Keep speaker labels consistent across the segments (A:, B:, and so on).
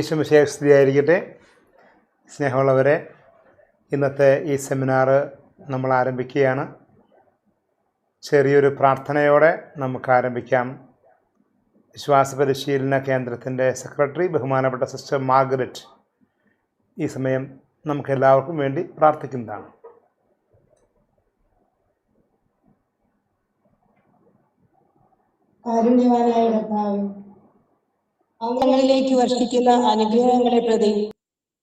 A: ഈശ്വമിശയെ സ്ത്രീയായിരിക്കട്ടെ സ്നേഹമുള്ളവരെ ഇന്നത്തെ ഈ സെമിനാർ നമ്മൾ ആരംഭിക്കുകയാണ്. ചെറിയൊരു പ്രാർത്ഥനയോടെ നമുക്ക് ആരംഭിക്കാം. വിശ്വാസ പരിശീലന കേന്ദ്രത്തിന്റെ സെക്രട്ടറി ബഹുമാനപ്പെട്ട സിസ്റ്റർ മാർഗരറ്റ്. ഈ സമയം നമുക്ക് എല്ലാവർക്കും വേണ്ടി പ്രാർത്ഥിക്കുന്നതാണ്.
B: കാരുണ്യവാനായ കർത്താവ് ഞങ്ങളിലേക്ക് വർഷിക്കുന്ന അനുഗ്രഹങ്ങളെ പ്രതി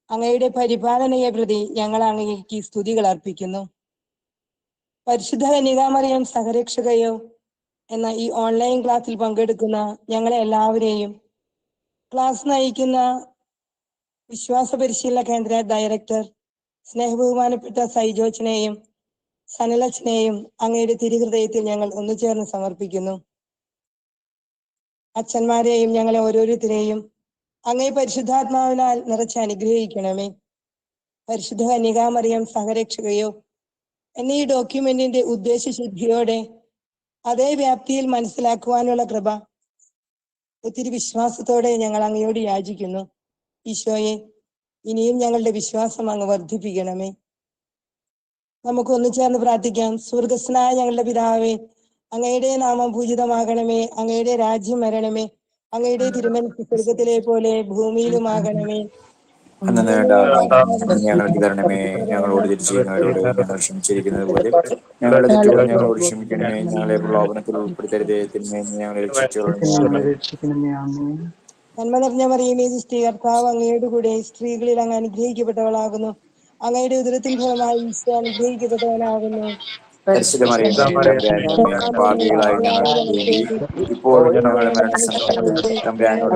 B: അങ്ങയുടെ പരിപാലനയെ പ്രതി ഞങ്ങൾ അങ്ങേക്ക് സ്തുതികൾ അർപ്പിക്കുന്നു. പരിശുദ്ധ കനികാമറിയം സഹരക്ഷകയോ എന്ന ഈ ഓൺലൈൻ ക്ലാസ്സിൽ പങ്കെടുക്കുന്ന ഞങ്ങളെ എല്ലാവരെയും ക്ലാസ് നയിക്കുന്ന വിശ്വാസ പരിശീലന കേന്ദ്ര ഡയറക്ടർ സ്നേഹബഹുമാനപ്പെട്ട സൈജോച്ചനെയും സനലച്ചനെയും അങ്ങയുടെ തിരുഹൃദയത്തിൽ ഞങ്ങൾ ഒന്നു ചേർന്ന് സമർപ്പിക്കുന്നു. അച്ഛന്മാരെയും ഞങ്ങളെ ഓരോരുത്തരെയും അങ്ങേ പരിശുദ്ധാത്മാവിനാൽ നിറച്ച് അനുഗ്രഹിക്കണമേ. പരിശുദ്ധ കന്യകാമറിയം സഹരക്ഷകയോ എന്നീ ഡോക്യുമെന്റിന്റെ ഉദ്ദേശശുദ്ധിയോടെ അതേ വ്യാപ്തിയിൽ മനസ്സിലാക്കുവാനുള്ള കൃപ ഒത്തിരി വിശ്വാസത്തോടെ ഞങ്ങൾ അങ്ങയോട് യാചിക്കുന്നു. ഈശോയെ ഇനിയും ഞങ്ങളുടെ വിശ്വാസം അങ്ങ് വർദ്ധിപ്പിക്കണമേ. നമുക്ക് ഒന്നു ചേർന്ന് പ്രാർത്ഥിക്കാം. സ്വർഗസ്നായ ഞങ്ങളുടെ പിതാവേ അങ്ങയുടെ നാമം ഭൂജിതമാകണമേ അങ്ങയുടെ രാജ്യം വരണമേ അങ്ങയുടെ തിരുമനസ് സ്വർഗത്തിലെ പോലെ ഭൂമിയിലുമാകണമേ.
C: തരണമേ ഞങ്ങളോട് തിരിച്ചുള്ളവരോട് ഞങ്ങൾ ക്ഷമിച്ചിരിക്കുന്നത് പോലെ ഞങ്ങളുടെ തെറ്റുകൾ ഞങ്ങളോട് ക്ഷമിക്കണമേ ഞങ്ങളെ പ്രലോഭനത്തിൽ ഉൾപ്പെടുത്തരുതേ തിന്മേ ഞങ്ങളെ രക്ഷിച്ചോളണമേ
B: നന്മ നിറഞ്ഞ മറിയമേ സൃഷ്ടി കർത്താവ് അങ്ങയുടെ കൂടെ സ്ത്രീകളിൽ അങ്ങ് അനുഗ്രഹിക്കപ്പെട്ടവളാകുന്നു. അങ്ങയുടെ ഉദരത്തിൻ ഫലമായി അനുഗ്രഹിക്കപ്പെട്ടവനാകുന്നു.
C: പാപികളായി ഞങ്ങളുടെ മരണസമയത്ത് തമ്പുരാനോട്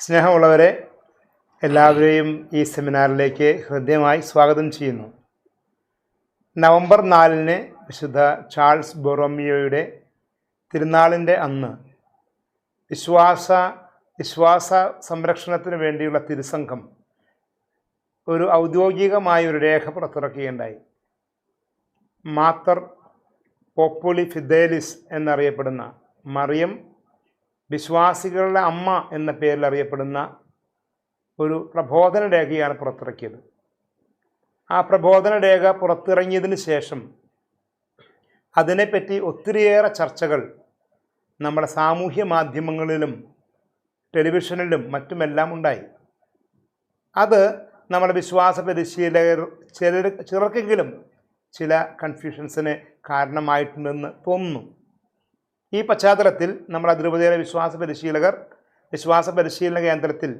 A: സ്നേഹമുള്ളവരെ എല്ലാവരെയും ഈ സെമിനാറിലേക്ക് ഹൃദ്യമായി സ്വാഗതം ചെയ്യുന്നു. നവംബർ നാലിന് വിശുദ്ധ ചാൾസ് ബൊറോമിയോയുടെ തിരുനാളിന്റെ അന്ന് വിശ്വാസ വിശ്വാസ സംരക്ഷണത്തിന് വേണ്ടിയുള്ള തിരുസംഘം ഒരു ഔദ്യോഗികമായ ഒരു രേഖ പുറത്തിറക്കുകയുണ്ടായി. മാത്തർ പോപ്പുലി ഫിദേലിസ് എന്നറിയപ്പെടുന്ന മറിയം വിശ്വാസികളുടെ അമ്മ എന്ന പേരിൽ അറിയപ്പെടുന്ന ഒരു പ്രബോധന രേഖയാണ് പുറത്തിറക്കിയത്. ആ പ്രബോധന രേഖ പുറത്തിറങ്ങിയതിന് ശേഷം അതിനെപ്പറ്റി ഒത്തിരിയേറെ ചർച്ചകൾ നമ്മുടെ സാമൂഹ്യ മാധ്യമങ്ങളിലും ടെലിവിഷനിലും മറ്റുമെല്ലാം ഉണ്ടായി അത് നമ്മുടെ വിശ്വാസ പരിശീലകർ ചിലർ ചിലർക്കെങ്കിലും ചില കൺഫ്യൂഷൻസിന് കാരണമായിട്ടുണ്ടെന്ന് തോന്നുന്നു. ഈ പശ്ചാത്തലത്തിൽ നമ്മുടെ അതിരൂപതയിലെ വിശ്വാസ പരിശീലകർ വിശ്വാസ പരിശീലന കേന്ദ്രത്തിൽ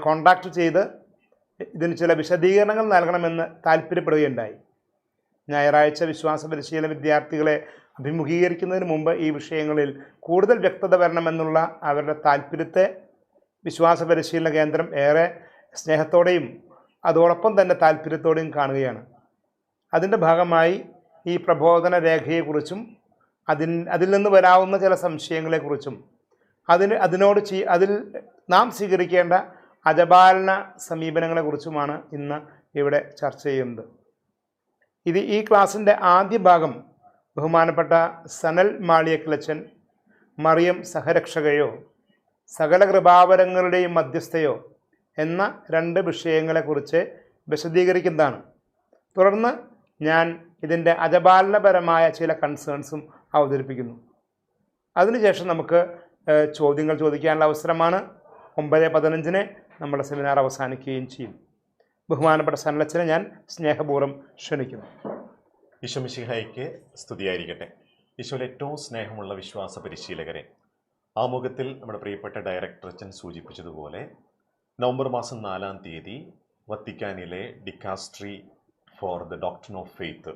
A: കോണ്ടാക്ട് ചെയ്ത് ഇതിന് ചില വിശദീകരണങ്ങൾ നൽകണമെന്ന് താല്പര്യപ്പെടുകയുണ്ടായി. ഞായറാഴ്ച വിശ്വാസ പരിശീലന വിദ്യാർത്ഥികളെ അഭിമുഖീകരിക്കുന്നതിന് മുമ്പ് ഈ വിഷയങ്ങളിൽ കൂടുതൽ വ്യക്തത വരണമെന്നുള്ള അവരുടെ താല്പര്യത്തെ വിശ്വാസ പരിശീലന കേന്ദ്രം ഏറെ സ്നേഹത്തോടെയും അതോടൊപ്പം തന്നെ താല്പര്യത്തോടെയും കാണുകയാണ്. അതിന്റെ ഭാഗമായി ഈ പ്രബോധന രേഖയെക്കുറിച്ചും അതിൽ അതിൽ നിന്ന് വരാവുന്ന ചില സംശയങ്ങളെക്കുറിച്ചും അതിന് അതിനോട് ചെയ് അതിൽ നാം സ്വീകരിക്കേണ്ട അജപാലന സമീപനങ്ങളെക്കുറിച്ചുമാണ് ഇന്ന് ഇവിടെ ചർച്ച ചെയ്യുന്നത്. ഇത് ഈ ക്ലാസ്സിന്റെ ആദ്യ ഭാഗം ബഹുമാനപ്പെട്ട സനൽ മാളിയക്കിളച്ചൻ മറിയം സഹരക്ഷകയോ സകല കൃപാവരങ്ങളുടെയും മധ്യസ്ഥയോ എന്ന രണ്ട് വിഷയങ്ങളെക്കുറിച്ച് വിശദീകരിക്കുന്നതാണ്. തുടർന്ന് ഞാൻ ഇതിന്റെ അജപാലനപരമായ ചില കൺസേൺസും അവതരിപ്പിക്കുന്നു. അതിനുശേഷം നമുക്ക് ചോദ്യങ്ങൾ ചോദിക്കാനുള്ള അവസരമാണ്. ഒമ്പത് പതിനഞ്ചിന് നമ്മുടെ സെമിനാർ അവസാനിക്കുകയും ചെയ്യും. ബഹുമാനപ്പെട്ട സനലച്ചനെ ഞാൻ സ്നേഹപൂർവം ക്ഷണിക്കുന്നു.
D: ഈശോമിശിഹായിക്ക് സ്തുതിയായിരിക്കട്ടെ. ഈശോയിൽ ഏറ്റവും സ്നേഹമുള്ള വിശ്വാസ പരിശീലകരെ. ആമുഖത്തിൽ നമ്മുടെ പ്രിയപ്പെട്ട ഡയറക്ടർ അച്ഛൻ സൂചിപ്പിച്ചതുപോലെ നവംബർ മാസം നാലാം തീയതി വത്തിക്കാനിലെ dicastery for the doctor of faith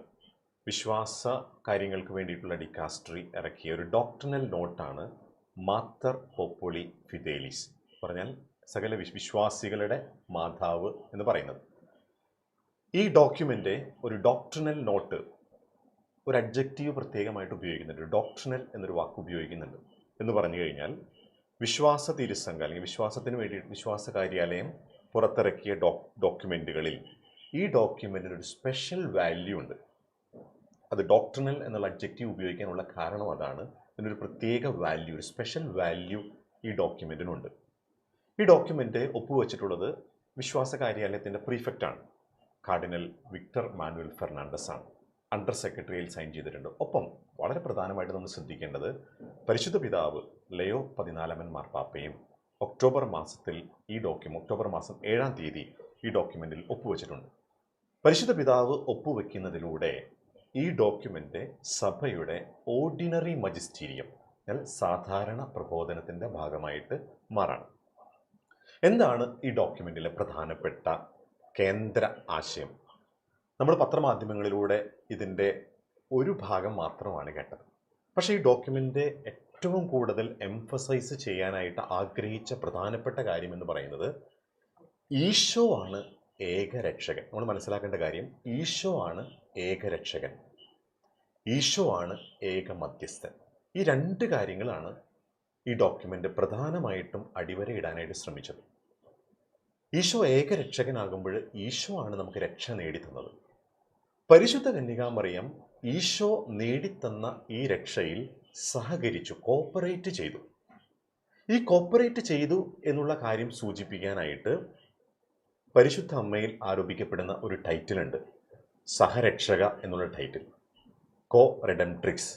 D: വിശ്വാസ കാര്യങ്ങൾക്ക് വേണ്ടിയിട്ടുള്ള ഡിക്കാസ്ട്രി ഇറക്കിയ ഒരു ഡോക്ടറിനൽ നോട്ടാണ് മാത്തർ പോപ്പൊളി ഫിദേലിസ്. പറഞ്ഞാൽ സകല വിശ്വാസികളുടെ മാതാവ് എന്ന് പറയുന്നത്. ഈ ഡോക്യുമെന്റ് ഒരു ഡോക്ടറിനൽ നോട്ട് ഒരു അഡ്ജക്റ്റീവ് പ്രത്യേകമായിട്ട് ഉപയോഗിക്കുന്നുണ്ട്. ഡോക്ടറിനൽ എന്നൊരു വാക്ക് ഉപയോഗിക്കുന്നുണ്ട്. എന്ന് പറഞ്ഞു കഴിഞ്ഞാൽ വിശ്വാസ തിരുസംഘം അല്ലെങ്കിൽ വിശ്വാസത്തിന് വേണ്ടി വിശ്വാസ കാര്യാലയം പുറത്തിറക്കിയ ഡോ ഡോക്യുമെന്റുകളിൽ ഈ ഡോക്യുമെന്റിന് ഒരു സ്പെഷ്യൽ വാല്യൂ ഉണ്ട്. അത് ഡോക്ടറിനൽ എന്നുള്ള അഡ്ജക്റ്റീവ് ഉപയോഗിക്കാനുള്ള കാരണം അതാണ്. ഇതിനൊരു പ്രത്യേക വാല്യൂ ഒരു സ്പെഷ്യൽ വാല്യൂ ഈ ഡോക്യുമെന്റിനുണ്ട് ഈ ഡോക്യുമെന്റ് ഒപ്പുവെച്ചിട്ടുള്ളത് വിശ്വാസ കാര്യാലയത്തിന്റെ പ്രീഫെക്റ്റാണ് കാർഡിനൽ വിക്ടർ മാനുവൽ ഫെർണാണ്ടസ് ആണ് അണ്ടർ സെക്രട്ടറിയിൽ സൈൻ ചെയ്തിട്ടുണ്ട്. ഒപ്പം വളരെ പ്രധാനമായിട്ട് നമ്മൾ ശ്രദ്ധിക്കേണ്ടത് പരിശുദ്ധ പിതാവ് ലയോ പതിനാലാമൻ മാർപ്പാപ്പയും ഒക്ടോബർ മാസത്തിൽ ഈ ഡോക്യുമെന്റ് ഒക്ടോബർ മാസം ഏഴാം തീയതി ഈ ഡോക്യുമെന്റിൽ ഒപ്പുവെച്ചിട്ടുണ്ട്. പരിശുദ്ധ പിതാവ് ഒപ്പുവെക്കുന്നതിലൂടെ ഈ ഡോക്യുമെന്റ് സഭയുടെ ഓർഡിനറി മജിസ്റ്റീരിയം അല്ലെങ്കിൽ സാധാരണ പ്രബോധനത്തിന്റെ ഭാഗമായിട്ട് മാറാണ്. എന്താണ് ഈ ഡോക്യുമെന്റിലെ പ്രധാനപ്പെട്ട കേന്ദ്ര ആശയം. നമ്മൾ പത്രമാധ്യമങ്ങളിലൂടെ ഇതിന്റെ ഒരു ഭാഗം മാത്രമാണ് കേട്ടത്. പക്ഷേ ഈ ഡോക്യുമെന്റ് ഏറ്റവും കൂടുതൽ എംഫസൈസ് ചെയ്യാനായിട്ട് ആഗ്രഹിച്ച പ്രധാനപ്പെട്ട കാര്യം എന്ന് പറയുന്നത് ഈശോ ആണ് ഏകരക്ഷകൻ. നമ്മൾ മനസ്സിലാക്കേണ്ട കാര്യം ഈശോ ആണ് ഏകരക്ഷകൻ. ഈശോ ആണ് ഏക മധ്യസ്ഥൻ ഈ രണ്ട് കാര്യങ്ങളാണ് ഈ ഡോക്യുമെന്റ് പ്രധാനമായിട്ടും അടിവരയിടാനായിട്ട് ശ്രമിച്ചത്. ഈശോ ഏക ഏകരക്ഷകനാകുമ്പോൾ ഈശോ ആണ് നമുക്ക് രക്ഷ നേടിത്തന്നത്. പരിശുദ്ധ കന്യകാമറിയം ഈശോ നേടിത്തന്ന ഈ രക്ഷയിൽ സഹകരിച്ചു കോപ്പറേറ്റ് ചെയ്തു. ഈ കോപ്പറേറ്റ് ചെയ്തു എന്നുള്ള കാര്യം സൂചിപ്പിക്കാനായിട്ട് പരിശുദ്ധ അമ്മയിൽ ആരോപിക്കപ്പെടുന്ന ഒരു ടൈറ്റിലുണ്ട് സഹരക്ഷക എന്നുള്ള ടൈറ്റിൽ കോ റെഡംട്രിക്സ്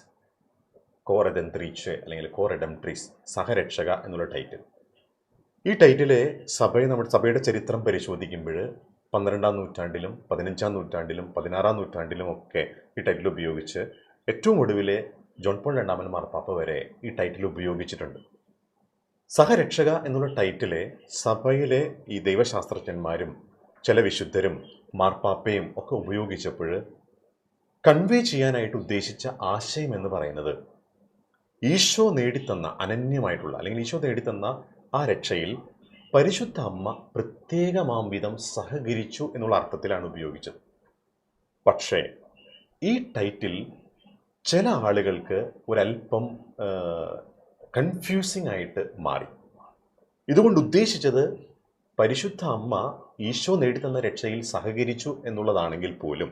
D: കോ റെഡംത്രീച്ച് അല്ലെങ്കിൽ കോ റെഡംട്രിക്സ് സഹരക്ഷക എന്നുള്ള ടൈറ്റിൽ ഈ ടൈറ്റിലെ സഭയെ നമ്മുടെ സഭയുടെ ചരിത്രം പരിശോധിക്കുമ്പോൾ പന്ത്രണ്ടാം നൂറ്റാണ്ടിലും പതിനഞ്ചാം നൂറ്റാണ്ടിലും പതിനാറാം നൂറ്റാണ്ടിലും ഒക്കെ ഈ ടൈറ്റിൽ ഉപയോഗിച്ച് ഏറ്റവും ഒടുവിലെ ജോൺ പോൾ രണ്ടാമൻ മാർപ്പാപ്പ വരെ ഈ ടൈറ്റിൽ ഉപയോഗിച്ചിട്ടുണ്ട്. സഹരക്ഷക എന്നുള്ള ടൈറ്റിലെ സഭയിലെ ഈ ദൈവശാസ്ത്രജ്ഞന്മാരും ചില വിശുദ്ധരും മാർപ്പാപ്പയും ഒക്കെ ഉപയോഗിച്ചപ്പോൾ കൺവേ ചെയ്യാനായിട്ട് ഉദ്ദേശിച്ച ആശയം എന്ന് പറയുന്നത് ഈശോ നേടിത്തന്ന അനന്യമായിട്ടുള്ള അല്ലെങ്കിൽ ഈശോ നേടിത്തന്ന ആ രക്ഷയിൽ പരിശുദ്ധ അമ്മ പ്രത്യേകമാം വിധം സഹകരിച്ചു എന്നുള്ള അർത്ഥത്തിലാണ് ഉപയോഗിച്ചത്. പക്ഷേ ഈ ടൈറ്റിൽ ചില ആളുകൾക്ക് ഒരല്പം കൺഫ്യൂസിംഗ് ആയിട്ട് മാറി. ഇതുകൊണ്ട് ഉദ്ദേശിച്ചത് പരിശുദ്ധ അമ്മ ഈശോ നേടിത്തന്ന രക്ഷയിൽ സഹകരിച്ചു എന്നുള്ളതാണെങ്കിൽ പോലും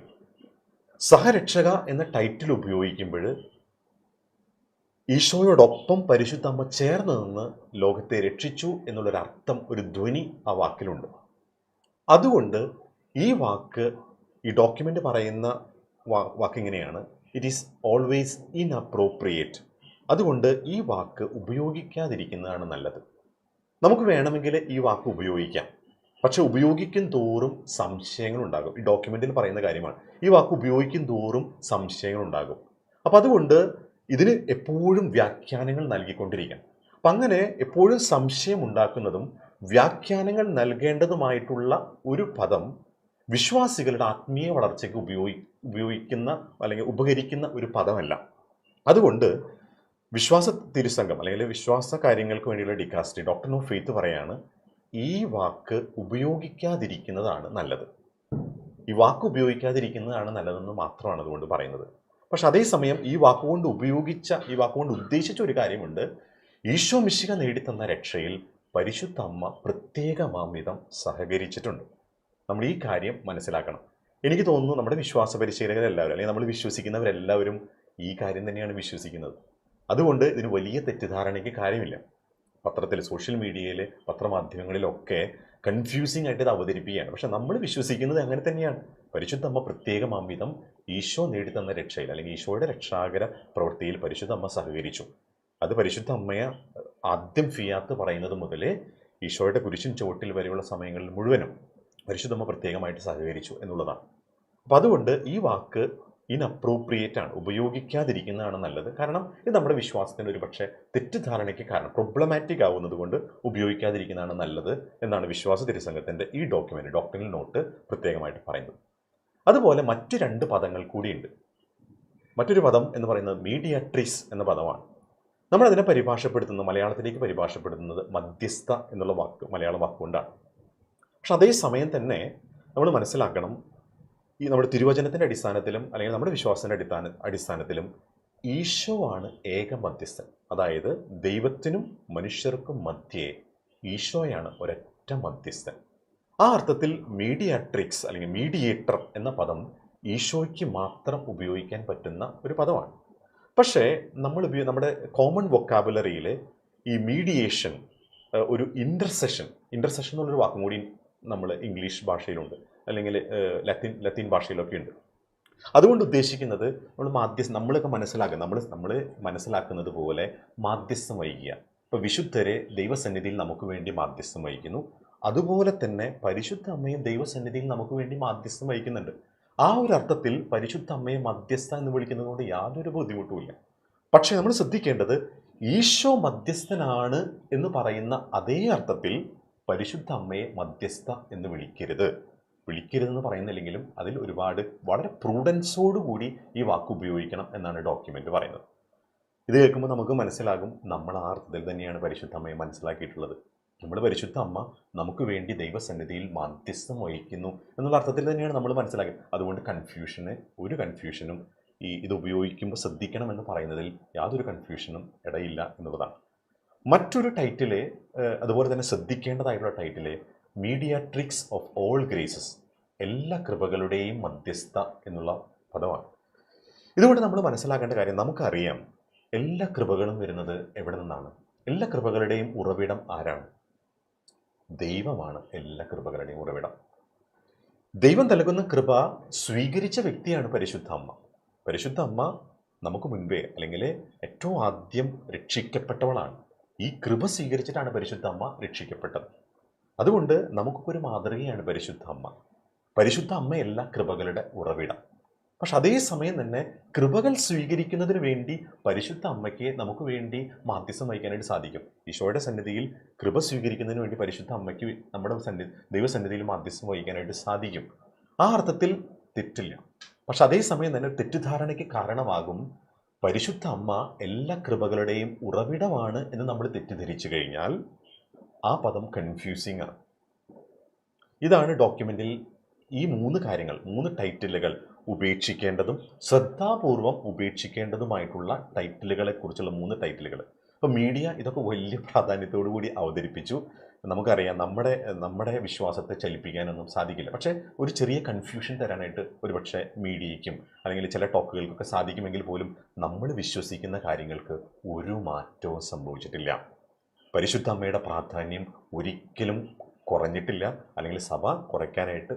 D: സഹരക്ഷക എന്ന ടൈറ്റിൽ ഉപയോഗിക്കുമ്പോൾ ഈശോയോടൊപ്പം പരിശുദ്ധ അമ്മ ചേർന്ന് നിന്ന് ലോകത്തെ രക്ഷിച്ചു എന്നുള്ളൊരർത്ഥം ഒരു ധ്വനി ആ വാക്കിലുണ്ട്. അതുകൊണ്ട് ഈ വാക്ക് ഈ ഡോക്യുമെന്റ് പറയുന്ന വാക്ക് വാക്കിങ്ങനെയാണ്. It is always inappropriate അതുകൊണ്ട് ഈ വാക്ക് ഉപയോഗിക്കാതിരിക്കുന്നതാണ് നല്ലത്. നമുക്ക് വേണമെങ്കിൽ ഈ വാക്ക് ഉപയോഗിക്കാം. പക്ഷെ ഉപയോഗിക്കും തോറും സംശയങ്ങളുണ്ടാകും. ഈ ഡോക്യുമെന്റിൽ പറയുന്ന കാര്യമാണ്. ഈ വാക്ക് ഉപയോഗിക്കും തോറും സംശയങ്ങളുണ്ടാകും. അപ്പം അതുകൊണ്ട് ഇതിന് എപ്പോഴും വ്യാഖ്യാനങ്ങൾ നൽകിക്കൊണ്ടിരിക്കണം. അപ്പം അങ്ങനെ എപ്പോഴും സംശയം ഉണ്ടാക്കുന്നതും വ്യാഖ്യാനങ്ങൾ നൽകേണ്ടതുമായിട്ടുള്ള ഒരു പദം വിശ്വാസികളുടെ ആത്മീയ വളർച്ചയ്ക്ക് ഉപയോഗി ഉപയോഗിക്കുന്ന അല്ലെങ്കിൽ ഉപകരിക്കുന്ന ഒരു പദമല്ല. അതുകൊണ്ട് വിശ്വാസ തിരുസംഘം അല്ലെങ്കിൽ വിശ്വാസ കാര്യങ്ങൾക്ക് വേണ്ടിയുള്ള ഡിക്കാസ്റ്റി ഡോക്ടർ ഓഫ് ഫെയ്ത്ത് പറയാണ് ഈ വാക്ക് ഉപയോഗിക്കാതിരിക്കുന്നതാണ് നല്ലത്. ഈ വാക്ക് ഉപയോഗിക്കാതിരിക്കുന്നതാണ് നല്ലതെന്ന് മാത്രമാണ് അതുകൊണ്ട് പറയുന്നത്. പക്ഷെ അതേസമയം ഈ വാക്കുകൊണ്ട് ഉപയോഗിച്ച ഈ വാക്കുകൊണ്ട് ഉദ്ദേശിച്ച ഒരു കാര്യമുണ്ട്. ഈശോ മിശിക നേടിത്തന്ന രക്ഷയിൽ പരിശുദ്ധ അമ്മ പ്രത്യേക മാമിതം സഹകരിച്ചിട്ടുണ്ട്. നമ്മൾ ഈ കാര്യം മനസ്സിലാക്കണം. എനിക്ക് തോന്നുന്നു നമ്മുടെ വിശ്വാസ പരിശീലകരെല്ലാവരും അല്ലെങ്കിൽ നമ്മൾ വിശ്വസിക്കുന്നവരെല്ലാവരും ഈ കാര്യം തന്നെയാണ് വിശ്വസിക്കുന്നത്. അതുകൊണ്ട് ഇതിന് വലിയ തെറ്റിദ്ധാരണയ്ക്ക് കാര്യമില്ല. പത്രത്തിൽ സോഷ്യൽ മീഡിയയിൽ പത്രമാധ്യമങ്ങളിലൊക്കെ കൺഫ്യൂസിംഗ് ആയിട്ട് ഇത് അവതരിപ്പിക്കുകയാണ്. പക്ഷെ നമ്മൾ വിശ്വസിക്കുന്നത് അങ്ങനെ തന്നെയാണ്. പരിശുദ്ധ അമ്മ പ്രത്യേകം വിധം ഈശോ നേടിത്തന്ന രക്ഷയിൽ അല്ലെങ്കിൽ ഈശോയുടെ രക്ഷാകര പ്രവൃത്തിയിൽ പരിശുദ്ധ അമ്മ സഹകരിച്ചു. അത് പരിശുദ്ധ അമ്മയെ ആദ്യം ഫിയാത്ത് പറയുന്നത് മുതലേ ഈശോയുടെ കുരിശിൻ ചുവട്ടിൽ വരെയുള്ള സമയങ്ങളിൽ മുഴുവനും പരിശുദ്ധമ്മ പ്രത്യേകമായിട്ട് സഹകരിച്ചു എന്നുള്ളതാണ്. അപ്പം അതുകൊണ്ട് ഈ വാക്ക് ഇൻഅപ്രോപ്രിയേറ്റ് ആണ് ഉപയോഗിക്കാതിരിക്കുന്നതാണ് നല്ലത്. കാരണം ഇത് നമ്മുടെ വിശ്വാസത്തിന്റെ ഒരു പക്ഷേ തെറ്റിദ്ധാരണയ്ക്ക് കാരണം പ്രോബ്ലമാറ്റിക് ആവുന്നത് കൊണ്ട് ഉപയോഗിക്കാതിരിക്കുന്നതാണ് നല്ലത് എന്നാണ് വിശ്വാസ തിരുസംഘത്തിന്റെ ഈ ഡോക്യുമെന്റ് ഡോക്ടറിൽ നോട്ട് പ്രത്യേകമായിട്ട് പറയുന്നത്. അതുപോലെ മറ്റു രണ്ട് പദങ്ങൾ കൂടിയുണ്ട്. മറ്റൊരു പദം എന്ന് പറയുന്നത് മീഡിയ ട്രീസ് എന്ന പദമാണ്. നമ്മളതിനെ പരിഭാഷപ്പെടുത്തുന്നത് മലയാളത്തിലേക്ക് പരിഭാഷപ്പെടുത്തുന്നത് മധ്യസ്ഥ എന്നുള്ള വാക്ക് മലയാള വാക്കുകൊണ്ടാണ്. പക്ഷെ അതേ സമയം തന്നെ നമ്മൾ മനസ്സിലാക്കണം ഈ നമ്മുടെ തിരുവചനത്തിന്റെ അടിസ്ഥാനത്തിലും അല്ലെങ്കിൽ നമ്മുടെ വിശ്വാസത്തിന്റെ അടിസ്ഥാന അടിസ്ഥാനത്തിലും ഈശോ ആണ് ഏക മധ്യസ്ഥൻ. അതായത് ദൈവത്തിനും മനുഷ്യർക്കും മധ്യേ ഈശോയാണ് ഒരൊറ്റ മധ്യസ്ഥൻ. ആ അർത്ഥത്തിൽ മീഡിയാട്രിക്സ് അല്ലെങ്കിൽ മീഡിയേറ്റർ എന്ന പദം ഈശോയ്ക്ക് മാത്രം ഉപയോഗിക്കാൻ പറ്റുന്ന ഒരു പദമാണ്. പക്ഷേ നമ്മൾ നമ്മുടെ കോമൺ വൊക്കാബുലറിയിൽ ഈ മീഡിയേഷൻ ഒരു ഇന്റർസെഷൻ ഇന്റർസെഷൻ എന്നുള്ളൊരു വാക്കും കൂടി നമ്മൾ ഇംഗ്ലീഷ് ഭാഷയിലുണ്ട്. അല്ലെങ്കിൽ ലത്തീൻ ലത്തീൻ ഭാഷയിലൊക്കെ ഉണ്ട്. അതുകൊണ്ട് ഉദ്ദേശിക്കുന്നത് നമ്മൾ മാധ്യസ്ഥ നമ്മളൊക്കെ മനസ്സിലാക്കുക നമ്മൾ നമ്മൾ മനസ്സിലാക്കുന്നത് പോലെ മാധ്യസ്ഥം വഹിക്കുക. ഇപ്പോൾ വിശുദ്ധരെ ദൈവസന്നിധിയിൽ നമുക്ക് വേണ്ടി മാധ്യസ്ഥം വഹിക്കുന്നു. അതുപോലെ തന്നെ പരിശുദ്ധ അമ്മയും ദൈവസന്നിധിയിൽ നമുക്ക് വേണ്ടി മാധ്യസ്ഥം വഹിക്കുന്നുണ്ട്. ആ ഒരു അർത്ഥത്തിൽ പരിശുദ്ധ അമ്മയെ മധ്യസ്ഥ എന്ന് വിളിക്കുന്നതുകൊണ്ട് യാതൊരു ബുദ്ധിമുട്ടുമില്ല. പക്ഷേ നമ്മൾ ശ്രദ്ധിക്കേണ്ടത് ഈശോ മധ്യസ്ഥനാണ് എന്ന് പറയുന്ന അതേ അർത്ഥത്തിൽ പരിശുദ്ധ അമ്മയെ മധ്യസ്ഥ എന്ന് വിളിക്കരുത്. വിളിക്കരുതെന്ന് പറയുന്നില്ലെങ്കിലും അതിൽ ഒരുപാട് വളരെ പ്രൂഡൻസോടുകൂടി ഈ വാക്ക് ഉപയോഗിക്കണം എന്നാണ് ഡോക്യുമെന്റ് പറയുന്നത്. ഇത് കേൾക്കുമ്പോൾ നമുക്ക് മനസ്സിലാകും നമ്മൾ ആ അർത്ഥത്തിൽ തന്നെയാണ് പരിശുദ്ധ അമ്മയെ മനസ്സിലാക്കിയിട്ടുള്ളത്. നമ്മൾ പരിശുദ്ധ അമ്മ നമുക്ക് വേണ്ടി ദൈവസന്നിധിയിൽ മധ്യസ്ഥം വഹിക്കുന്നു എന്നുള്ള അർത്ഥത്തിൽ തന്നെയാണ് നമ്മൾ മനസ്സിലാക്കിയത്. അതുകൊണ്ട് കൺഫ്യൂഷന് ഒരു കൺഫ്യൂഷനും ഈ ഇത് ഉപയോഗിക്കുമ്പോൾ ശ്രദ്ധിക്കണം എന്ന് പറയുന്നതിൽ യാതൊരു കൺഫ്യൂഷനും ഇടയില്ല എന്നുള്ളതാണ്. മറ്റൊരു ടൈറ്റിലെ അതുപോലെ തന്നെ ശ്രദ്ധിക്കേണ്ടതായിട്ടുള്ള media mediatrix of all graces എല്ലാ കൃപകളുടെയും മധ്യസ്ഥ എന്നുള്ള പദമാണ്. ഇതുകൊണ്ട് നമ്മൾ മനസ്സിലാക്കേണ്ട കാര്യം നമുക്കറിയാം എല്ലാ കൃപകളും വരുന്നത് എവിടെ നിന്നാണ്? എല്ലാ കൃപകളുടെയും ഉറവിടം ആരാണ്? ദൈവമാണ് എല്ലാ കൃപകളുടെയും ഉറവിടം. ദൈവം നൽകുന്ന കൃപ സ്വീകരിച്ച വ്യക്തിയാണ് പരിശുദ്ധ അമ്മ. പരിശുദ്ധ അമ്മ നമുക്ക് മുൻപേ അല്ലെങ്കിൽ ഏറ്റവും ആദ്യം രക്ഷിക്കപ്പെട്ടവളാണ്. ഈ കൃപ സ്വീകരിച്ചിട്ടാണ് പരിശുദ്ധ അമ്മ രക്ഷിക്കപ്പെട്ടത്. അതുകൊണ്ട് നമുക്കൊക്കെ ഒരു മാതൃകയാണ് പരിശുദ്ധ അമ്മ. പരിശുദ്ധ അമ്മയല്ല കൃപകളുടെ ഉറവിടം. പക്ഷെ അതേസമയം തന്നെ കൃപകൾ സ്വീകരിക്കുന്നതിന് വേണ്ടി പരിശുദ്ധ അമ്മയ്ക്ക് നമുക്ക് വേണ്ടി മാധ്യസ്ഥം വഹിക്കാനായിട്ട് സാധിക്കും. ഈശോയുടെ സന്നിധിയിൽ കൃപ സ്വീകരിക്കുന്നതിന് വേണ്ടി പരിശുദ്ധ അമ്മയ്ക്ക് നമ്മുടെ സന്നി ദൈവസന്നിധിയിൽ മാധ്യസ്ഥം വഹിക്കാനായിട്ട് സാധിക്കും. ആ അർത്ഥത്തിൽ തെറ്റില്ല. പക്ഷെ അതേസമയം തന്നെ തെറ്റിദ്ധാരണയ്ക്ക് കാരണമാകും പരിശുദ്ധ അമ്മ എല്ലാ കൃപകളുടെയും ഉറവിടമാണ് എന്ന് നമ്മൾ തെറ്റിദ്ധരിച്ചു കഴിഞ്ഞാൽ ആ പദം കൺഫ്യൂസിങ് ആണ്. ഇതാണ് ഡോക്യുമെന്റിൽ ഈ മൂന്ന് കാര്യങ്ങൾ മൂന്ന് ടൈറ്റിലുകൾ ഉപേക്ഷിക്കേണ്ടതും ശ്രദ്ധാപൂർവം ഉപേക്ഷിക്കേണ്ടതുമായിട്ടുള്ള ടൈറ്റിലുകളെ കുറിച്ചുള്ള മൂന്ന് ടൈറ്റിലുകൾ. അപ്പോൾ മീഡിയ ഇതൊക്കെ വലിയ പ്രാധാന്യത്തോടു കൂടി അവതരിപ്പിച്ചു. നമുക്കറിയാം നമ്മുടെ നമ്മുടെ വിശ്വാസത്തെ ചലിപ്പിക്കാനൊന്നും സാധിക്കില്ല. പക്ഷേ ഒരു ചെറിയ കൺഫ്യൂഷൻ തരാനായിട്ട് ഒരുപക്ഷെ മീഡിയയ്ക്കും അല്ലെങ്കിൽ ചില ടോക്കുകൾക്കൊക്കെ സാധിക്കുമെങ്കിൽ പോലും നമ്മൾ വിശ്വസിക്കുന്ന കാര്യങ്ങൾക്ക് ഒരു മാറ്റവും സംഭവിച്ചിട്ടില്ല. പരിശുദ്ധ അമ്മയുടെ പ്രാധാന്യം ഒരിക്കലും കുറഞ്ഞിട്ടില്ല. അല്ലെങ്കിൽ സഭ കുറയ്ക്കാനായിട്ട്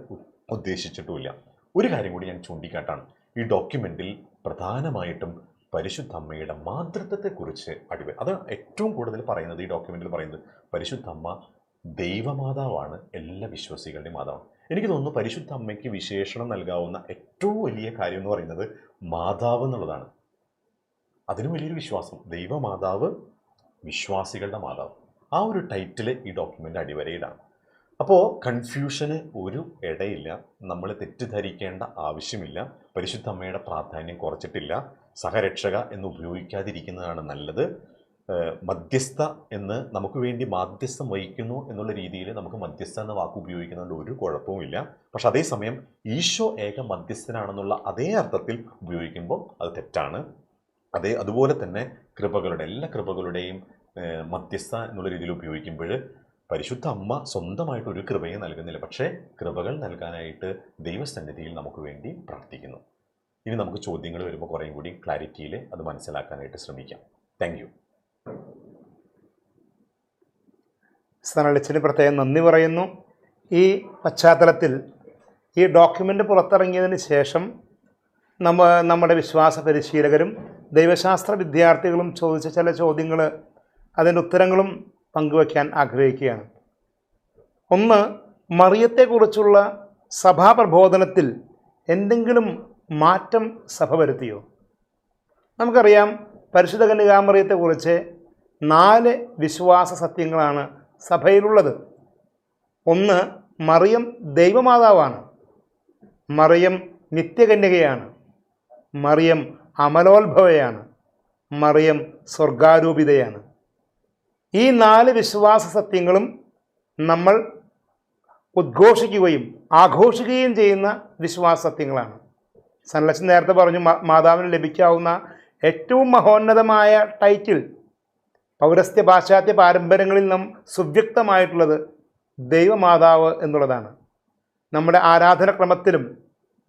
D: ഉദ്ദേശിച്ചിട്ടുമില്ല. ഒരു കാര്യം കൂടി ഞാൻ ചൂണ്ടിക്കാട്ടാണ്. ഈ ഡോക്യുമെന്റിൽ പ്രധാനമായിട്ടും പരിശുദ്ധ അമ്മയുടെ മാതൃത്വത്തെക്കുറിച്ച് അടിവ അത് ഏറ്റവും കൂടുതൽ പറയുന്നത് ഈ ഡോക്യുമെന്റിൽ പറയുന്നത് പരിശുദ്ധ അമ്മ ദൈവമാതാവാണ് എല്ലാ വിശ്വാസികളുടെയും മാതാവ് എനിക്ക് തോന്നുന്നു പരിശുദ്ധ അമ്മയ്ക്ക് വിശേഷണം നൽകാവുന്ന ഏറ്റവും വലിയ കാര്യം എന്ന് പറയുന്നത് മാതാവ് എന്നുള്ളതാണ്. അതിനും വലിയൊരു വിശ്വാസം. ദൈവമാതാവ് വിശ്വാസികളുടെ മാതാവ്. ആ ഒരു ടൈറ്റിൽ ഈ ഡോക്യുമെന്റ് അടിവരയിലാണ്. അപ്പോൾ കൺഫ്യൂഷന് ഒരു ഇടയില്ല. നമ്മൾ തെറ്റിദ്ധരിക്കേണ്ട ആവശ്യമില്ല. പരിശുദ്ധ അമ്മയുടെ പ്രാധാന്യം കുറച്ചിട്ടില്ല. സഹരക്ഷക എന്ന് ഉപയോഗിക്കാതിരിക്കുന്നതാണ് നല്ലത്. മധ്യസ്ഥ എന്ന് നമുക്ക് വേണ്ടി മാധ്യസ്ഥം വഹിക്കുന്നു എന്നുള്ള രീതിയിൽ നമുക്ക് മധ്യസ്ഥ എന്ന വാക്ക് ഉപയോഗിക്കുന്നതുകൊണ്ട് ഒരു കുഴപ്പവുമില്ല പക്ഷെ അതേസമയം ഈശോ ഏക മധ്യസ്ഥനാണെന്നുള്ള അതേ അർത്ഥത്തിൽ ഉപയോഗിക്കുമ്പോൾ അത് തെറ്റാണ്. അതേ അതുപോലെ തന്നെ കൃപകളുടെ എല്ലാ കൃപകളുടെയും മധ്യസ്ഥ എന്നുള്ള രീതിയിൽ ഉപയോഗിക്കുമ്പോൾ പരിശുദ്ധ അമ്മ സ്വന്തമായിട്ട് ഒരു കൃപയും നൽകുന്നില്ല. പക്ഷേ കൃപകൾ നൽകാനായിട്ട് ദൈവസന്നിധിയിൽ നമുക്ക് വേണ്ടി പ്രാർത്ഥിക്കുന്നു. ഇനി നമുക്ക് ചോദ്യങ്ങൾ വരുമ്പോൾ കുറേയും കൂടി ക്ലാരിറ്റിയിൽ അത് മനസ്സിലാക്കാനായിട്ട് ശ്രമിക്കാം. താങ്ക് യു
A: സ്ഥാനളിച്ചിന് പ്രത്യേകം നന്ദി പറയുന്നു. ഈ പശ്ചാത്തലത്തിൽ ഈ ഡോക്യുമെന്റ് പുറത്തിറങ്ങിയതിന് ശേഷം നമ്മ നമ്മുടെ വിശ്വാസ പരിശീലകരും ദൈവശാസ്ത്ര വിദ്യാർത്ഥികളും ചോദിച്ച ചില ചോദ്യങ്ങൾ അതിന്റെ ഉത്തരങ്ങളും പങ്കുവയ്ക്കാൻ ആഗ്രഹിക്കുകയാണ്. ഒന്ന് മറിയത്തെക്കുറിച്ചുള്ള സഭാപ്രബോധനത്തിൽ എന്തെങ്കിലും മാറ്റം സഭ വരുത്തിയോ? നമുക്കറിയാം പരിശുദ്ധ കന്യകാമറിയത്തെക്കുറിച്ച് നാല് വിശ്വാസ സത്യങ്ങളാണ് സഭയിലുള്ളത്. ഒന്ന് മറിയം ദൈവമാതാവാണ്. മറിയം നിത്യകന്യകയാണ്. മറിയം അമലോത്ഭവയാണ്. മറിയം സ്വർഗാരൂപിതയാണ്. ഈ നാല് വിശ്വാസ സത്യങ്ങളും നമ്മൾ ഉദ്ഘോഷിക്കുകയും ആഘോഷിക്കുകയും ചെയ്യുന്ന വിശ്വാസ സത്യങ്ങളാണ്. സൻലക്ഷൻ നേരത്തെ പറഞ്ഞു മാതാവിന് ലഭിക്കാവുന്ന ഏറ്റവും മഹോന്നതമായ ടൈറ്റിൽ പൗരസ്ത്യ പാശ്ചാത്യ പാരമ്പര്യങ്ങളിൽ നാം സുവ്യക്തമായിട്ടുള്ളത് ദൈവമാതാവ് എന്നുള്ളതാണ്. നമ്മുടെ ആരാധനക്രമത്തിലും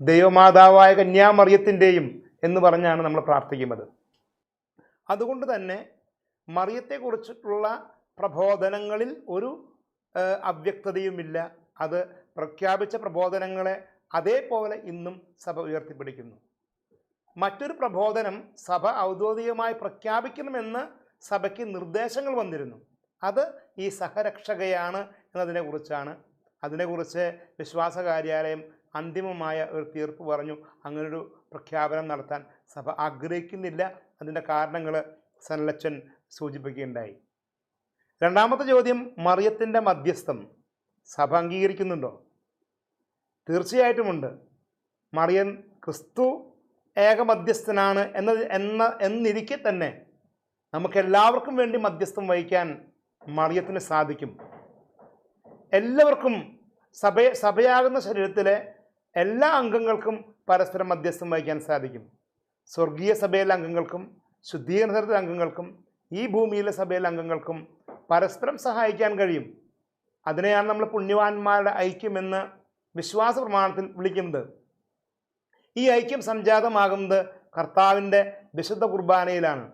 A: ദൈവമാതാവായ കന്യാമറിയത്തിന്റെയും എന്ന് പറഞ്ഞാണ് നമ്മൾ പ്രാർത്ഥിക്കുന്നത്. അതുകൊണ്ട് തന്നെ മറിയത്തെക്കുറിച്ചിട്ടുള്ള പ്രബോധനങ്ങളിൽ ഒരു അവ്യക്തതയുമില്ല. അത് പ്രഖ്യാപിച്ച പ്രബോധനങ്ങളെ അതേപോലെ ഇന്നും സഭ ഉയർത്തിപ്പിടിക്കുന്നു. മറ്റൊരു പ്രബോധനം സഭ ഔദ്യോഗികമായി പ്രഖ്യാപിക്കണമെന്ന് സഭയ്ക്ക് നിർദ്ദേശങ്ങൾ വന്നിരുന്നു. അത് ഈ സഹരക്ഷകയാണ് എന്നതിനെക്കുറിച്ചാണ്. അതിനെക്കുറിച്ച് വിശ്വാസ കാര്യാലയം അന്തിമമായ ഒരു തീർപ്പ് പറഞ്ഞു. അങ്ങനൊരു പ്രഖ്യാപനം നടത്താൻ സഭ ആഗ്രഹിക്കുന്നില്ല. അതിന്റെ കാരണങ്ങൾ സനലച്ചൻ സൂചിപ്പിക്കുകയുണ്ടായി. രണ്ടാമത്തെ ചോദ്യം മറിയത്തിന്റെ മധ്യസ്ഥം. സഭ അംഗീകരിക്കുന്നുണ്ടോ? തീർച്ചയായിട്ടുമുണ്ട്. മറിയൻ ക്രിസ്തു ഏക മധ്യസ്ഥനാണ് എന്ന എന്ന എന്നിരിക്കെ തന്നെ നമുക്കെല്ലാവർക്കും വേണ്ടി മധ്യസ്ഥം വഹിക്കാൻ മറിയത്തിന് സാധിക്കും. എല്ലാവർക്കും സഭ സഭയാകുന്ന ശരീരത്തിലെ എല്ലാ അംഗങ്ങൾക്കും പരസ്പരം മധ്യസ്ഥം വഹിക്കാൻ സാധിക്കും. സ്വർഗീയ സഭയിലെ അംഗങ്ങൾക്കും ശുദ്ധീകരണത്തിലെ അംഗങ്ങൾക്കും ഈ ഭൂമിയിലെ സഭയിലെ അംഗങ്ങൾക്കും പരസ്പരം സഹായിക്കാൻ കഴിയും. അതിനെയാണ് നമ്മൾ പുണ്യവാന്മാരുടെ ഐക്യമെന്ന് വിശ്വാസ പ്രമാണത്തിൽ വിളിക്കുന്നത്. ഈ ഐക്യം സംജാതമാകുന്നത് കർത്താവിന്റെ വിശുദ്ധ കുർബാനയിലാണ്.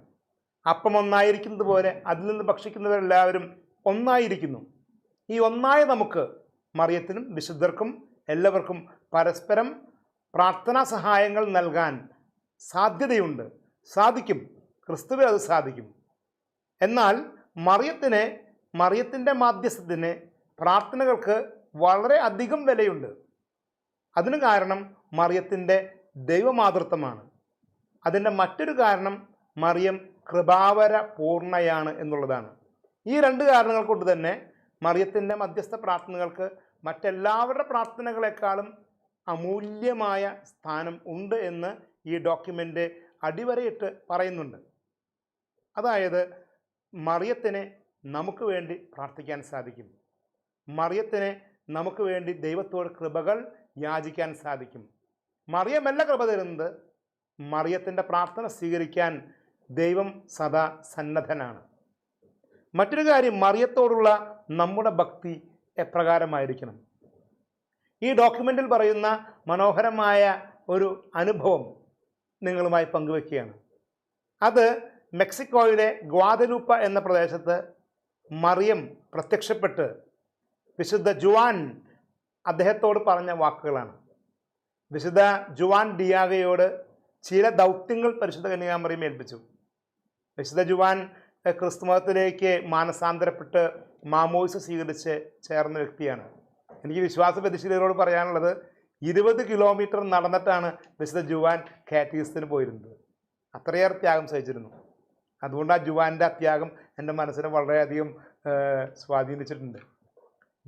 A: അപ്പം ഒന്നായിരിക്കുന്നത് പോലെ അതിൽ നിന്ന് ഭക്ഷിക്കുന്നവരെല്ലാവരും ഒന്നായിരിക്കുന്നു. ഈ ഒന്നായ നമുക്ക് മറിയത്തിനും വിശുദ്ധർക്കും എല്ലാവർക്കും പരസ്പരം പ്രാർത്ഥനാ സഹായങ്ങൾ നൽകാൻ സാധ്യതയുണ്ട്. സാധിക്കും. ക്രിസ്തുവിൽ അത് സാധിക്കും. എന്നാൽ മറിയത്തിന് മറിയത്തിന്റെ മാധ്യസ്ഥത്തിന് പ്രാർത്ഥനകൾക്ക് വളരെ അധികം വിലയുണ്ട്. അതിന് കാരണം മറിയത്തിന്റെ ദൈവമാതൃത്വമാണ്. അതിന്റെ മറ്റൊരു കാരണം മറിയം കൃപാവര പൂർണയാണ് എന്നുള്ളതാണ്. ഈ രണ്ട് കാരണങ്ങൾ കൊണ്ട് തന്നെ മറിയത്തിന്റെ മധ്യസ്ഥ പ്രാർത്ഥനകൾക്ക് മറ്റെല്ലാവരുടെ പ്രാർത്ഥനകളെക്കാളും അമൂല്യമായ സ്ഥാനം ഉണ്ട് എന്ന് ഈ ഡോക്യുമെന്റ് അടിവരയിട്ട് പറയുന്നുണ്ട്. അതായത് മറിയത്തിന് നമുക്ക് വേണ്ടി പ്രാർത്ഥിക്കാൻ സാധിക്കും. മറിയത്തിനെ നമുക്ക് വേണ്ടി ദൈവത്തോട് കൃപകൾ യാചിക്കാൻ സാധിക്കും. മറിയമല്ല കൃപ തരുന്നത്. മറിയത്തിന്റെ പ്രാർത്ഥന സ്വീകരിക്കാൻ ദൈവം സദാ സന്നദ്ധനാണ്. മറ്റൊരു കാര്യം മറിയത്തോടുള്ള നമ്മുടെ ഭക്തി എപ്രകാരമായിരിക്കണം. ഈ ഡോക്യുമെന്റിൽ പറയുന്ന മനോഹരമായ ഒരു അനുഭവം നിങ്ങളുമായി പങ്കുവെക്കുകയാണ്. അത് മെക്സിക്കോയിലെ ഗ്വാദലൂപ്പ എന്ന പ്രദേശത്ത് മറിയം പ്രത്യക്ഷപ്പെട്ട് വിശുദ്ധ ജുവാൻ അദ്ദേഹത്തോട് പറഞ്ഞ വാക്കുകളാണ്. വിശുദ്ധ ജുവാൻ ഡിയാഗയോട് ചില ദൗത്യങ്ങൾ പരിശുദ്ധ കന്യാമറിയം ഏൽപ്പിച്ചു. വിശുദ്ധ ജുവാൻ ക്രിസ്തുമതത്തിലേക്ക് മാനസാന്തരപ്പെട്ട് മാമോയിസ് സ്വീകരിച്ച് ചേർന്ന വ്യക്തിയാണ്. എനിക്ക് വിശ്വാസ പരിശീലകരോട് പറയാനുള്ളത് ഇരുപത് കിലോമീറ്റർ നടന്നിട്ടാണ് വിശുദ്ധ ജുവാൻ കാറ്റീസത്തിന് പോയിരുന്നത്. അത്രയേറെ ത്യാഗം സഹിച്ചിരുന്നു. അതുകൊണ്ട് ആ ജുവാന്റെ അത്യാഗം എന്റെ മനസ്സിനെ വളരെയധികം സ്വാധീനിച്ചിട്ടുണ്ട്.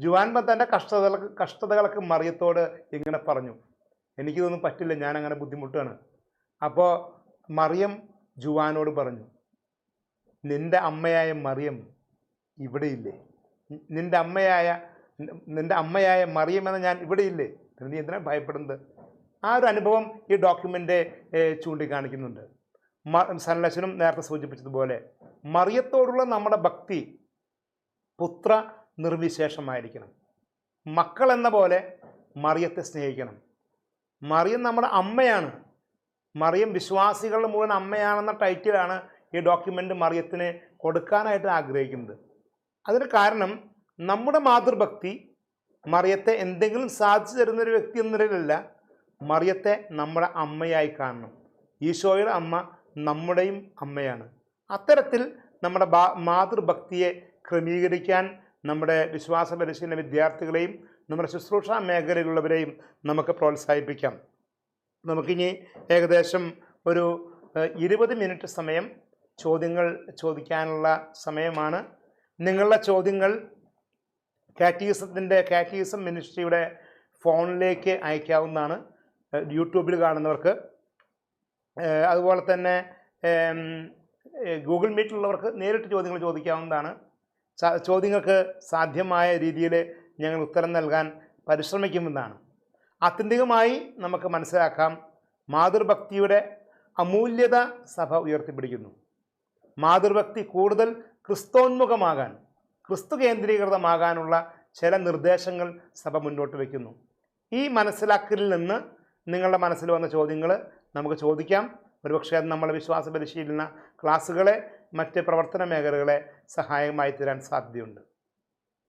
A: ജുവാൻ തന്റെ കഷ്ടതകൾക്ക് കഷ്ടതകളൊക്കെ മറിയത്തോട് ഇങ്ങനെ പറഞ്ഞു. എനിക്കിതൊന്നും പറ്റില്ല ഞാൻ അങ്ങനെ ബുദ്ധിമുട്ടാണ്. അപ്പോൾ മറിയം ജുവാനോട് പറഞ്ഞു നിന്റെ അമ്മയായ മറിയം ഇവിടെയില്ലേ? നിന്റെ അമ്മയായ നിന്റെ അമ്മയായ മറിയം എന്ന ഞാൻ ഇവിടെയില്ലേ? നീ എന്തിനാണ് ഭയപ്പെടുന്നത്? ആ ഒരു അനുഭവം ഈ ഡോക്യുമെന്റ് ചൂണ്ടിക്കാണിക്കുന്നുണ്ട്. സനലച്ചനും നേരത്തെ സൂചിപ്പിച്ചതുപോലെ മറിയത്തോടുള്ള നമ്മുടെ ഭക്തി പുത്ര നിർവിശേഷമായിരിക്കണം. മക്കൾ എന്ന പോലെ മറിയത്തെ സ്നേഹിക്കണം. മറിയം നമ്മുടെ അമ്മയാണ്. മറിയം വിശ്വാസികളുടെ മുഴുവൻ അമ്മയാണെന്ന ടൈറ്റിലാണ് ഈ ഡോക്യുമെന്റ് മറിയത്തിന് കൊടുക്കാനായിട്ട് ആഗ്രഹിക്കുന്നത്. അതിന് കാരണം നമ്മുടെ മാതൃഭക്തി മറിയത്തെ എന്തെങ്കിലും സാധിച്ചു തരുന്നൊരു വ്യക്തി എന്ന നിലയിലല്ല മറിയത്തെ നമ്മുടെ അമ്മയായി കാണണം. ഈശോയുടെ അമ്മ നമ്മുടെയും അമ്മയാണ്. അത്തരത്തിൽ നമ്മുടെ മാതൃഭക്തിയെ ക്രമീകരിക്കാൻ നമ്മുടെ വിശ്വാസ പരിശീലന വിദ്യാർത്ഥികളെയും നമ്മുടെ ശുശ്രൂഷ മേഖലയിലുള്ളവരെയും നമുക്ക് പ്രോത്സാഹിപ്പിക്കാം. നമുക്കിനി ഏകദേശം ഒരു ഇരുപത് മിനിറ്റ് സമയം ചോദ്യങ്ങൾ ചോദിക്കാനുള്ള സമയമാണ്. നിങ്ങളുടെ ചോദ്യങ്ങൾ കാറ്റീസത്തിന്റെ കാറ്റീസം മിനിസ്ട്രിയുടെ ഫോണിലേക്ക് അയക്കാവുന്നതാണ് യൂട്യൂബിൽ കാണുന്നവർക്ക്. അതുപോലെ തന്നെ ഗൂഗിൾ മീറ്റിലുള്ളവർക്ക് നേരിട്ട് ചോദ്യങ്ങൾ ചോദിക്കാവുന്നതാണ്. ചോദ്യങ്ങൾക്ക് സാധ്യമായ രീതിയിൽ ഞങ്ങൾ ഉത്തരം നൽകാൻ പരിശ്രമിക്കുമെന്നാണ്. ആത്യന്തികമായി നമുക്ക് മനസ്സിലാക്കാം മാതൃഭക്തിയുടെ അമൂല്യത സഭ ഉയർത്തിപ്പിടിക്കുന്നു. മാതൃഭക്തി കൂടുതൽ ക്രിസ്തോന്മുഖമാകാൻ ക്രിസ്തു കേന്ദ്രീകൃതമാകാനുള്ള ചില നിർദ്ദേശങ്ങൾ സഭ മുന്നോട്ട് വയ്ക്കുന്നു. ഈ മനസ്സിലാക്കലിൽ നിന്ന് നിങ്ങളുടെ മനസ്സിൽ വന്ന ചോദ്യങ്ങൾ നമുക്ക് ചോദിക്കാം. ഒരുപക്ഷെ അത് നമ്മളെ വിശ്വാസ പരിശീലന ക്ലാസ്സുകളെ മറ്റ് പ്രവർത്തന മേഖലകളെ സഹായകമായി തരാൻ സാധ്യതയുണ്ട്.